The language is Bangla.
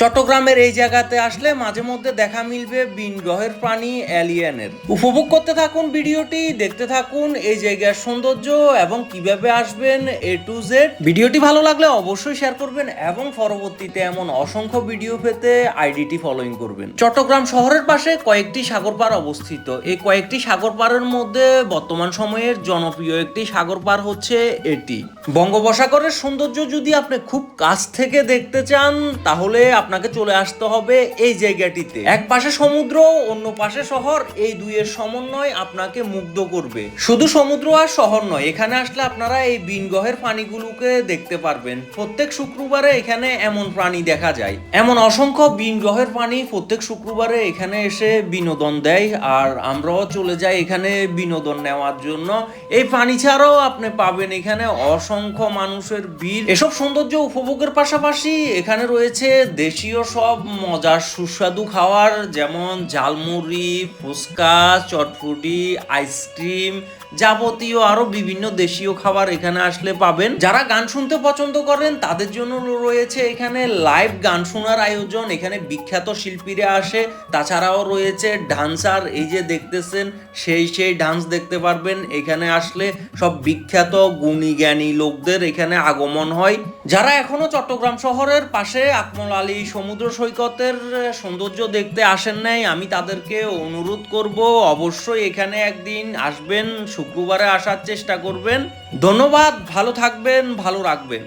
চট্টগ্রামের এই জায়গাতে আসলে মাঝে মধ্যে দেখা মিলবে বিন গ্রহের প্রাণী, অ্যালিয়েনের। উপভোগ করতে থাকুন ভিডিওটি, দেখতে থাকুন এই জায়গার সৌন্দর্য এবং কীভাবে আসবেন এ টু জেড ভিডিওটি ভালো লাগলে অবশ্যই শেয়ার করবেন এবং পরবর্তীতে এমন অসংখ্য ভিডিও পেতে আইডিটি ফলোইং করবেন। চট্টগ্রাম শহরের পাশে কয়েকটি সাগর পার অবস্থিত। এই কয়েকটি সাগর পারের মধ্যে বর্তমান সময়ের জনপ্রিয় একটি সাগর পার হচ্ছে এটি। বঙ্গোপসাগরের সৌন্দর্য যদি আপনি খুব কাছ থেকে দেখতে চান, তাহলে আপনাকে চলে আসতে হবে এই জায়গাটিতে। এক পাশে সমুদ্র, অন্য পাশে শহর, এই দুইয়ের সমন্বয় আপনাকে মুগ্ধ করবে। শুধু সমুদ্র আর শহর নয়, এখানে আসলে আপনারা এই বিনগহের প্রাণীগুলোকে দেখতে পারবেন। প্রত্যেক শুক্রবারে এখানে এমন প্রাণী দেখা যায়। এমন অসংখ্য বিনগ্রহের প্রাণী প্রত্যেক শুক্রবারে এখানে এসে বিনোদন দেয়, আর আমরাও চলে যাই এখানে বিনোদন নেওয়ার জন্য। এই প্রাণী ছাড়াও আপনি পাবেন এখানে অসংখ্য মানুষের ভিড়। এসব সৌন্দর্য উপভোগের পাশাপাশি এখানে রয়েছে দেশীয় সব মজার সুস্বাদু খাবার যেমন ঝালমুড়ি, ফুচকা চটফুটি আইসক্রিম, যাবতীয় আরও বিভিন্ন দেশীয় খাবার এখানে আসলে পাবেন। যারা গান শুনতে পছন্দ করেন, তাদের জন্য রয়েছে এখানে লাইভ গান শোনার আয়োজন। এখানে বিখ্যাত শিল্পীরা আসে, তাছাড়াও রয়েছে ডান্সার। এই যে দেখতেছেন, সেই সেই ডান্স দেখতে পারবেন। এখানে আসলে সব বিখ্যাত গুণী জ্ঞানী লোকদের এখানে আগমন হয়। যারা এখনও চট্টগ্রাম শহরের পাশে আকমল আলী সমুদ্র সৈকতের সৌন্দর্য দেখতে আসেন নাই, আমি তাদেরকে অনুরোধ করব, অবশ্যই এখানে একদিন আসবেন, শুক্রবারে আসার চেষ্টা করবেন। ধন্যবাদ, ভালো থাকবেন, ভালো রাখবেন।